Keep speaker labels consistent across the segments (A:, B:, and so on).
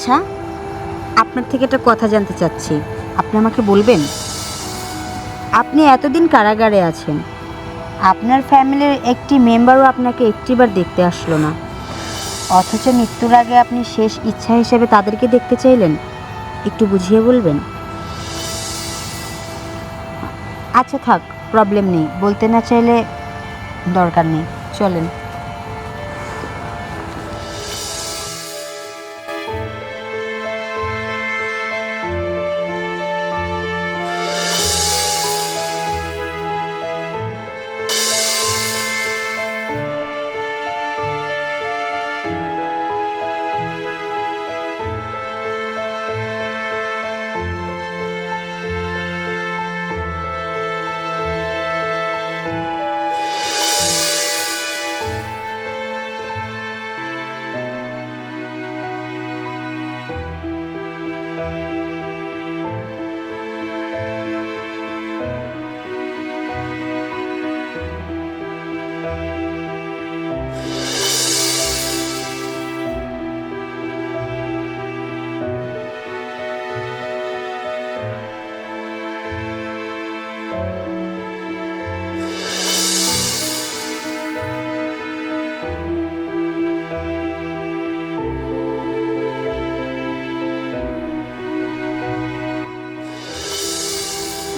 A: আচ্ছা আপনার থেকে একটা কথা জানতে চাচ্ছি। আপনি আমাকে বলবেন? আপনি এতদিন কারাগারে আছেন। আপনার ফ্যামিলির একটি মেম্বারও আপনাকে একটিবার দেখতে আসলো না। অথচ মৃত্যুর আগে আপনি শেষ ইচ্ছা হিসেবে তাদেরকে দেখতে চাইলেন? একটু বুঝিয়ে বলবেন? আচ্ছা থাক প্রবলেম নেই। বলতে না চাইলে দরকার নেই। চলেন।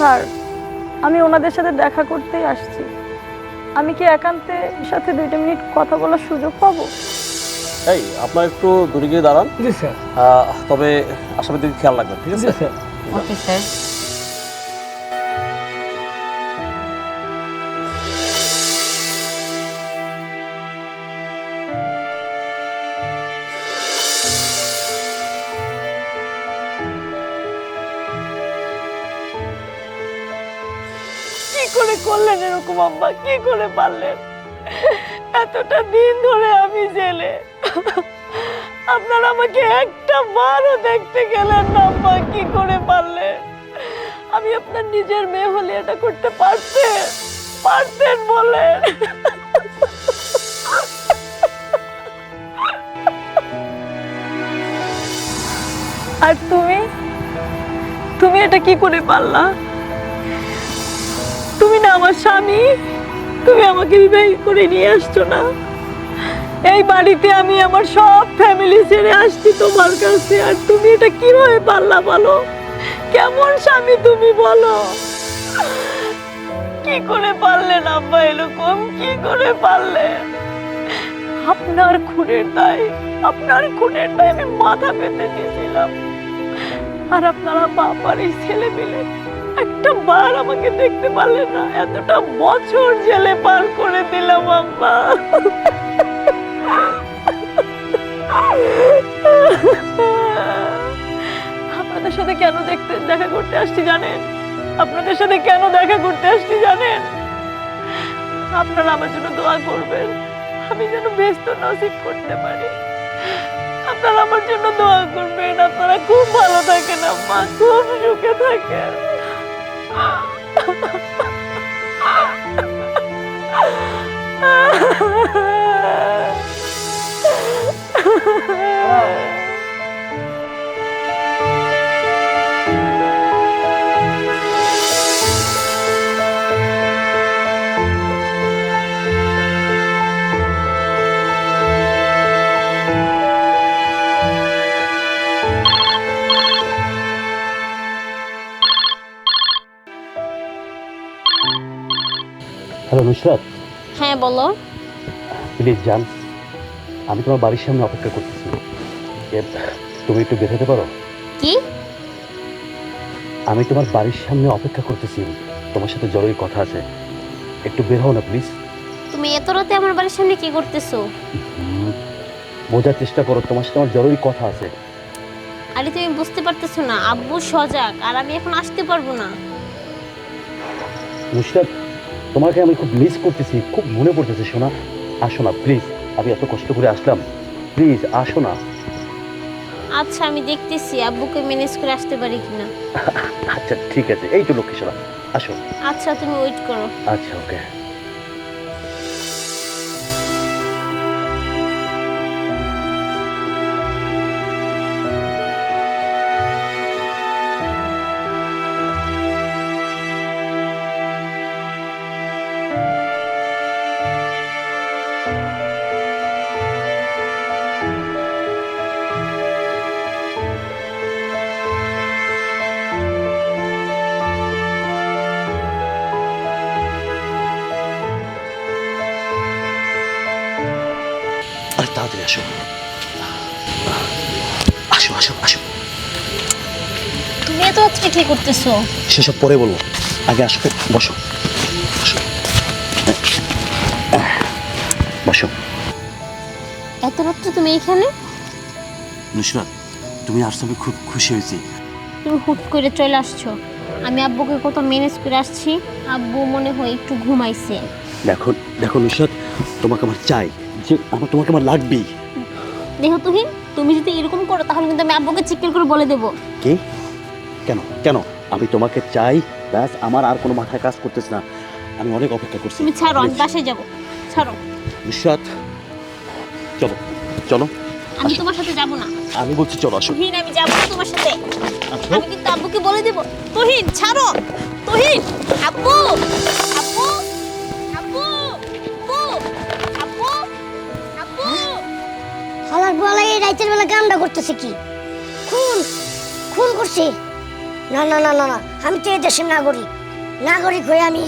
B: স্যার আমি ওনাদের সাথে দেখা করতেই আসছি। আমি কি একান্তে সাথে দুইটা মিনিট কথা বলার সুযোগ পাবো?
C: এই আপনার একটু দূরে গিয়ে দাঁড়ান।
D: জি স্যার।
C: তবে আসামের দিকে খেয়াল রাখবেন ঠিক আছে?
D: স্যার।
A: Okay sir.
B: করলেন এরকম আম্মা কি করে পারলেন? এতটা দিন ধরে আমি জেলে। আপনারা আমাকে একটা বারও দেখতে গেলেন না আম্মা কি করে পারলেন? আমি আপনার নিজের মেয়ে হলে এটা করতে পারতেন? পারতেন বলেন আর তুমি? তুমি এটা কি করে পারলা? আমার স্বামী, তুমি আমাকে বিবাহ করে নিয়ে আসছো না। এই বাড়িতে আমি আমার সব ফ্যামিলি ছেড়ে আসছি তোমার কাছে, আর তুমি এটা কীভাবে পারলা বলো? কেমন স্বামী তুমি বলো? কি করে পারলেন আব্বা এরকম? কি করে পারলেন? আপনার খুনের দায়, আপনার খুনের দায় আমি মাথা পেতে দিয়েছিলাম আর আপনারা বাবার এই ছেলে মিলে একটা বার আমাকে দেখতে পারলেন না, এতটা বছর জেলে পার করে দিলাম আম্মা আপনাদের সাথে কেন দেখতে দেখা করতে আসছি জানেন? আপনাদের সাথে কেন দেখা করতে আসছি জানেন? আপনারা আমার জন্য দোয়া করবেন, আমি যেন ব্যস্ত নসিব করতে পারি। আপনারা আমার জন্য দোয়া করবেন, আপনারা খুব ভালো থাকেন আম্মা খুব সুখে থাকেন।
C: Ha ha ha!
E: হ্যাঁ বলো।
C: প্লিজ জান আমি তোমার বাড়ির সামনে অপেক্ষা করতেছি। তুমি একটু বেরোতে পারো?
E: কি?
C: আমি তোমার বাড়ির সামনে অপেক্ষা করতেছি। তোমার সাথে জরুরি কথা আছে। একটু বের হও না প্লিজ
E: তুমি এত রাতে আমার বাড়ির সামনে কি করতেছো?
C: বোঝার চেষ্টা করো তোমার সাথে আমার জরুরি কথা আছে।
E: আরে তুমি বুঝতে পারতেছো না আব্বু সজাগ আর আমি এখন আসতে পারব না।
C: নুসরাত তোমাকে আমি খুব মিস করতেছি খুব মনে পড়তেছে সোনা। আসো না প্লিজ আমি এত কষ্ট করে আসলাম। প্লিজ আসো না।
E: আচ্ছা আমি দেখতেছি আব্বুকে ম্যানেজ করে আসতে পারি কিনা।
C: আচ্ছা ঠিক আছে এই তো লক্ষ্মী সোনা। আসো।
E: আচ্ছা তুমি ওয়েট করো।
C: আচ্ছা ওকে তাড়াতাড়ি আসো। আসো আসো আসো।
E: তুমি এত আজকে কি করতেছো?
C: সেসব পরে বলব। আগে আসো বসো। বসো। বসো।
E: এত রাত্রে তুমি এখানে?
C: নুসরাত তুমি আসতে আমি খুব খুশি হয়েছি।
E: তুমি হুট করে চলে আসছো। আমি আব্বুকে কত ম্যানেজ করে আসছি। আব্বু মনে হয় একটু ঘুমাইছে।
C: দেখো দেখো নুসরাত তোমাকে আমার চাই। যে আমার তোমাকে আমার লাগবেই।
E: দেখো তুহিন তুমি যদি এরকম করো তাহলে কিন্তু আমি আব্বুকে চিকেন করে বলে দেবো।
C: কি? কেন? কেন? আমি তোমাকে চাই ব্যাস আমার আর কোনো মাথায় কাজ করতেছে না। আমি অনেক অপেক্ষা করছি।
E: তুমি ছাড়ো আমি বাসায় যাব। ছাড়ো।
C: নুসরাত চলো চলো।
E: আমি তোমার সাথে যাব না।
C: আমি বলছি চলো আসো।
E: তুহিন আমি যাব না তোমার সাথে। আমি কিন্তু আব্বুকে বলে দেবো। তুহিন ছাড়ো। তুহিন আব্বু।
D: রাইতের বেলা কামটা করতেছে কি? খুন খুন করছে। না না না না না আমি তো এই দেশের নাগরিক। নাগরিক হয়ে আমি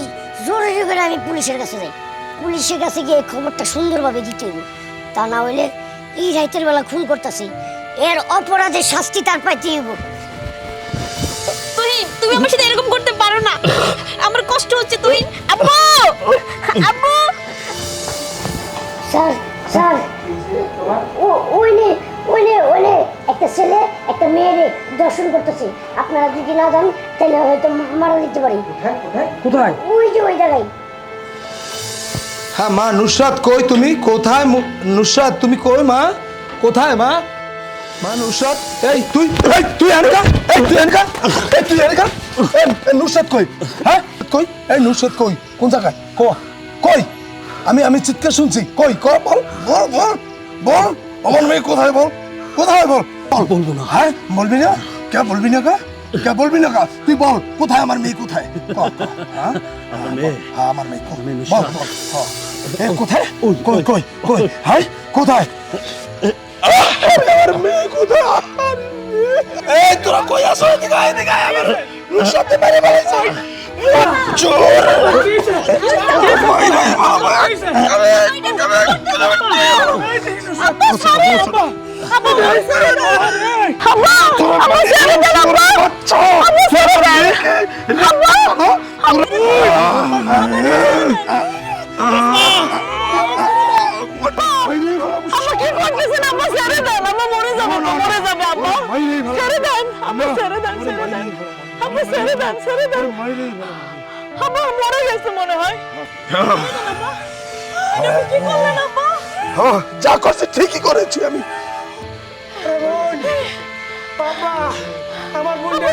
D: জরুরি করে আমি পুলিশের কাছে যাই। পুলিশের কাছে গিয়ে খবরটা সুন্দরভাবে দিতে হইব। তা না হইলে এই রাইতের বেলা খুন করতেছে। এর অপরাধের শাস্তি তার পাইতে হইব।
E: তুমি আমার সাথে এরকম করতে পারো না। আমার কষ্ট হচ্ছে তুহিন। আব্বু! আব্বু!
D: স্যার স্যার ও ওইনে ওইনে ওইনে একটা ছেলে একটা মেয়েরে দর্শন করতেছে। আপনারা যদি না যান তাহলে হয়তো মারা দিতে পারি।
F: কোথায়
D: ওই যে ওই জায়গায়।
F: হ্যাঁ মা নুসরাত কই তুমি? কোথায় নুসরাত তুমি কই মা? কোথায় মা? মা নুসরাত এই তুই এই তুই এনকা এই তুই এনকা এই তুই এই এই নুসরাত কই? হ্যাঁ কই? এই নুসরাত কই? কোন জায়গায়? কো কই? আমি আমি চিৎকার শুনছি। কই ক বল বল বল বল। আমার মেয়ে কোথায় বল? কোথায় বল বল বলব না হ্যাঁ বলবি না কে বলবি না কা কে বলবি না কা তুই বল কোথায় আমার মেয়ে কোথায় হ্যাঁ
C: আমার মেয়ে
F: হ্যাঁ আমার মেয়ে বল বল হ্যাঁ। এ, কোথায় কই কই কই হ্যাঁ কোথায় আমার মেয়ে কোথায় এই তোরা কই আসো এদিকে এদিকে আমার রুশাতে মেরে ফেলেছে চোর ভাই,
B: মরে গেছে মনে হয়। কি করলেন আব্বা
F: হ্যাঁ, যা করছে ঠিকই করেছি আমি।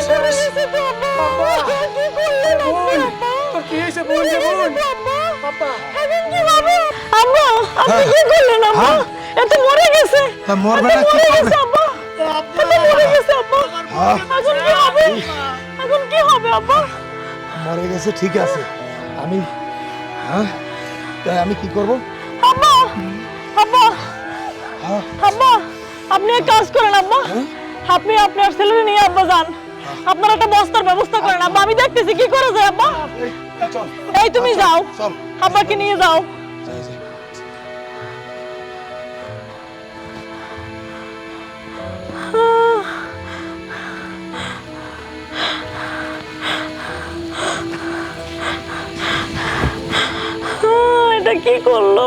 B: ছেড়ে গেছে। তো আব্বা কি করলেন আব্বা তোর কি হয়েছে বোন? আব্বা এখন কি হবে আব্বা আপনি কি করলেন আব্বা
F: হ্যাঁ।
B: এত মরে গেছে।
F: তা মরবে না কি করবে?
B: গেছে আব্বা মরে গেছে আব্বা
F: হ্যাঁ।
B: এখন কি হবে? এখন কি হবে আব্বা
F: মরে গেছে ঠিক আছে। আমি হ্যাঁ? তাই আমি কি করব?
B: আব্বা আব্বা
F: হ্যাঁ।
B: আব্বা আপনি এক কাজ করেন আব্বা আপনি আপনার ছেলেকে নিয়ে আব্বা যান। আপনার একটা বস্তার ব্যবস্থা করেন আব্বা আমি দেখতেছি কি করে যায় আব্বা এই তুমি যাও। আব্বাকে নিয়ে যাও। এটা কি করল?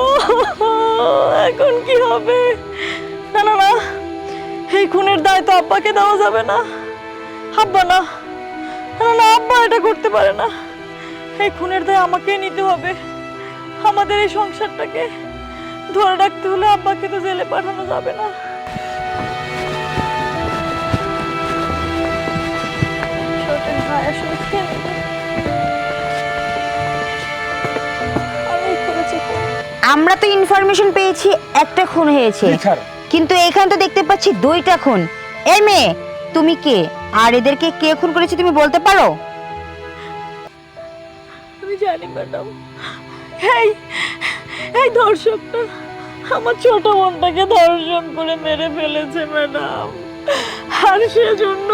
B: এখন কি হবে? না না না। এই খুনের দায় তো আব্বাকে দেওয়া যাবে না। আব্বা না। না না, আব্বা এটা করতে পারে না। এই খুনের দায় আমাকেই নিতে হবে। আমাদের এই সংসারটাকে ধরে রাখতে হলে আব্বাকে তো জেলে পাঠানো যাবে না। ছোটের ভাই, আসলে খেয়ে
A: আমরা তো ইনফরমেশন পেয়েছি একটা খুন হয়েছে। কিন্তু এখানে তো দেখতে পাচ্ছি দুইটা খুন। এই মেয়ে তুমি কে? আর এদেরকে কে খুন করেছে তুমি বলতে পারো?
B: আমি জানি ম্যাডাম এই এই ধর্ষকটা আমার ছোট বোনটাকে ধর্ষণ করে মেরে ফেলেছে ম্যাডাম আর সেজন্য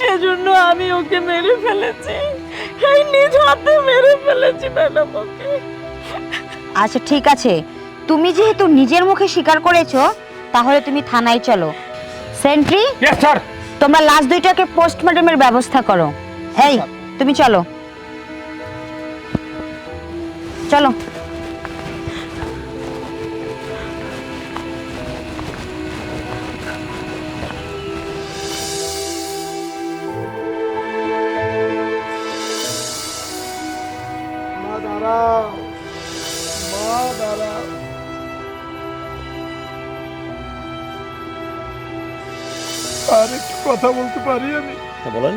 B: সেজন্য আমি ওকে মেরে ফেলেছি। এই নিজ হাতে মেরে ফেলেছি ম্যাডাম ওকে।
A: আচ্ছা ঠিক আছে। তুমি যেহেতু নিজের মুখে স্বীকার করেছ তাহলে তুমি থানায় চলো। সেন্ট্রি
G: স্যার
A: তোমরা লাশ দুইটাকে পোস্টমর্টমের ব্যবস্থা করো। এই তুমি চলো। চলো।
H: কথা বলতে পারি আমি?
G: বলেন।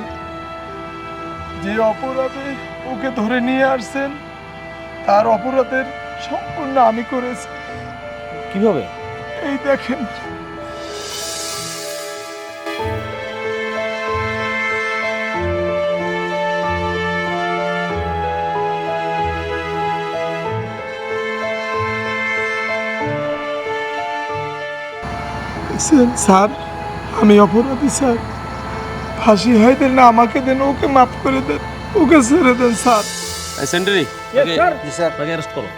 H: যে অপরাধে ওকে ধরে নিয়ে আসছেন তার অপরাধের সম্পূর্ণ আমি করেছি।
G: কীভাবে?
H: এই দেখেন। স্যার আমি অপরাধী স্যার। ফাঁসি হয় দেন না আমাকে দেন ওকে মাফ করে দেন ওকে ছেড়ে দেন স্যার।
I: সেন্টারি। স্যার অ্যারেস্ট করো।